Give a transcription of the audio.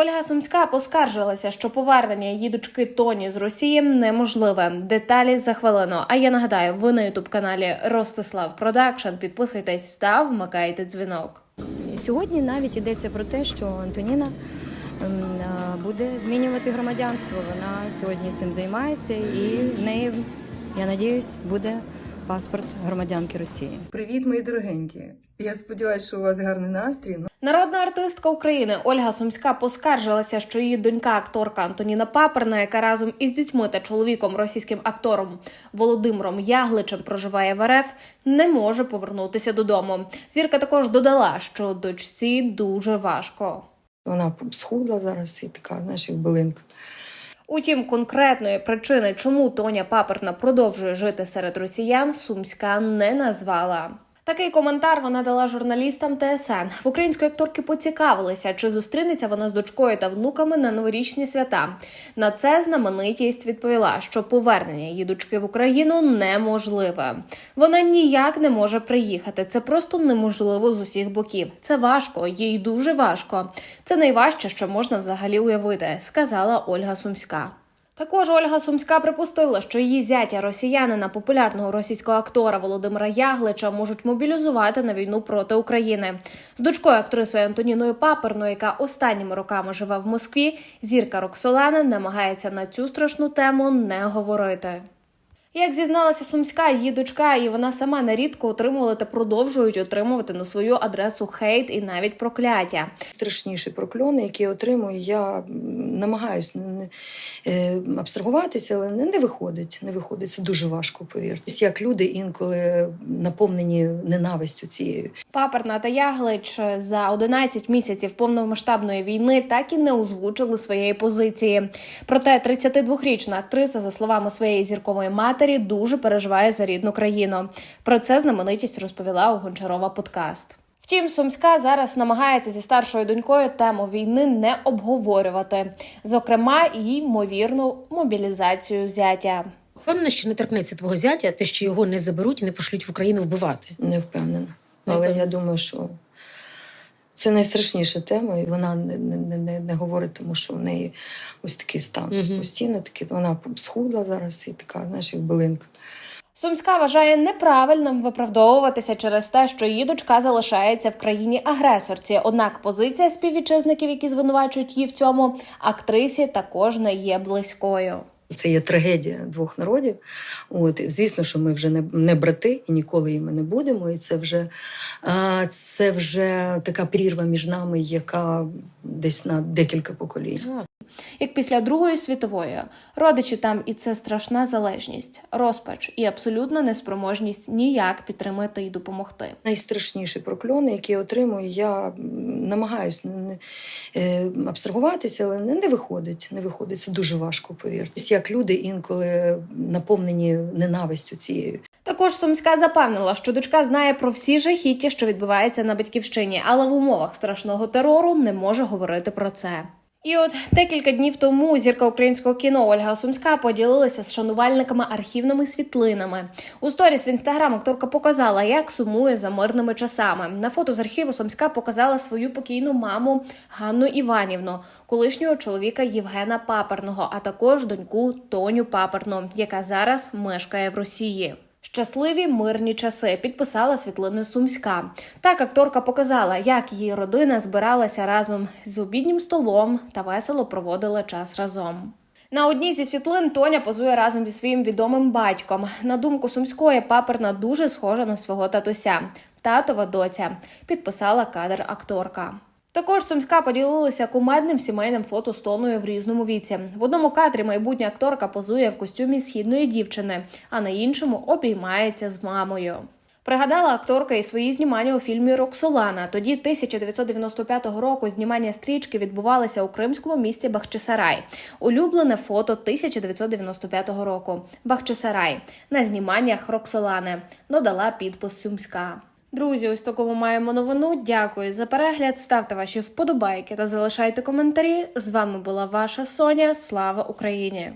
Ольга Сумська поскаржилася, що повернення її дочки Тоні з Росії неможливе. Деталі за хвилину. А я нагадаю, ви на ютуб каналі Ростислав Продакшн. Підписуйтесь та вмикайте дзвінок. Сьогодні навіть йдеться про те, що Антоніна ем, буде змінювати громадянство. Вона сьогодні цим займається, і в неї, я надіюсь, буде паспорт громадянки Росії. Привіт, мої дорогенькі. Я сподіваюся, що у вас гарний настрій. Ну, Народна артистка України Ольга Сумська поскаржилася, що її донька, акторка Антоніна Паперна, яка разом із дітьми та чоловіком, російським актором Володимиром Ягличем проживає в РФ, не може повернутися додому. Зірка також додала, що дочці дуже важко. Вона схудла зараз і така, знаєш, як билинка. Утім, конкретної причини, чому Тоня Паперна продовжує жити серед росіян, Сумська не назвала. Такий коментар вона дала журналістам ТСН. В української акторки поцікавилися, чи зустрінеться вона з дочкою та внуками на новорічні свята. На це знаменитість відповіла, що повернення її дочки в Україну неможливе. Вона ніяк не може приїхати. Це просто неможливо з усіх боків. Це важко, їй дуже важко. Це найважче, що можна взагалі уявити, сказала Ольга Сумська. Також Ольга Сумська припустила, що її зятя росіянина, популярного російського актора Володимира Яглича, можуть мобілізувати на війну проти України. З дочкою актрисою Антоніною Паперною, яка останніми роками живе в Москві, зірка Роксолана намагається на цю страшну тему не говорити. Як зізналася Сумська, її дочка, і вона сама нерідко отримували та продовжують отримувати на свою адресу хейт і навіть прокляття. Страшніші прокльони, які я отримую, я м, намагаюсь не, е, абстрагуватися, але не, виходить. Не виходить. Це дуже важко, повірте. Як люди інколи наповнені ненавистю цією. Паперна та Яглич за 11 місяців повномасштабної війни так і не озвучили своєї позиції. Проте 32-річна актриса, за словами своєї зіркової матері, дуже переживає за рідну країну. Про це знаменитість розповіла у Гончарова подкаст. Втім, Сумська зараз намагається зі старшою донькою тему війни не обговорювати, зокрема, і ймовірну мобілізацію зятя. Впевнена, що не торкнеться твого зятя, те, що його не заберуть і не пошлють в Україну вбивати. Не впевнена. Не Але впевнена. я думаю, що це найстрашніша тема, і вона не, не, не, не говорить, тому що в неї ось такий стан. Мгм. Постійно такий, вона схудла зараз і така, знаєш, як билинка. Сумська вважає неправильним виправдовуватися через те, що її дочка залишається в країні агресорці. Однак позиція співвітчизників, які звинувачують її в цьому, актрисі також не є близькою. Це є трагедія двох народів. От звісно, що ми вже не, не брати і ніколи їми не будемо. І це вже, це вже така прірва між нами, яка десь на декілька поколінь. Як після Другої світової родичі там і це страшна залежність, розпач і абсолютна неспроможність ніяк підтримати і допомогти. Найстрашніші прокльони, які я отримую, я не, е, абстрагуватися, але не, виходить. Не виходить. Це дуже важко, повірте. Як люди інколи наповнені ненавистю цією. Також Сумська запевнила, що дочка знає про всі жахіття, що відбуваються на батьківщині, але в умовах страшного терору не може говорити про це. І от декілька днів тому зірка українського кіно Ольга Сумська поділилася з шанувальниками архівними світлинами. У сторіс в інстаграм акторка показала, як сумує за мирними часами. На фото з архіву Сумська показала свою покійну маму Ганну Іванівну, колишнього чоловіка Євгена Паперного, а також доньку Тоню Паперну, яка зараз мешкає в Росії. Щасливі мирні часи підписала світлини Сумська. Так акторка показала, як її родина збиралася разом з обіднім столом та весело проводила час разом. На одній зі світлин Тоня позує разом зі своїм відомим батьком. На думку сумської, паперна дуже схожа на свого татуся. Татова доця підписала кадр акторка. Також Сумська поділилася кумедним сімейним фото з тоною в різному віці. В одному кадрі майбутня акторка позує в костюмі східної дівчини, а на іншому обіймається з мамою. Пригадала акторка і свої знімання у фільмі Роксолана. Тоді 1995 року знімання стрічки відбувалися у кримському місті Бахчисарай. Улюблене фото 1995 року. Бахчисарай на зніманнях Роксолани. Додала підпис Сумська. Друзі, ось такому маємо новину. Дякую за перегляд. Ставте ваші вподобайки та залишайте коментарі. З вами була ваша Соня. Слава Україні!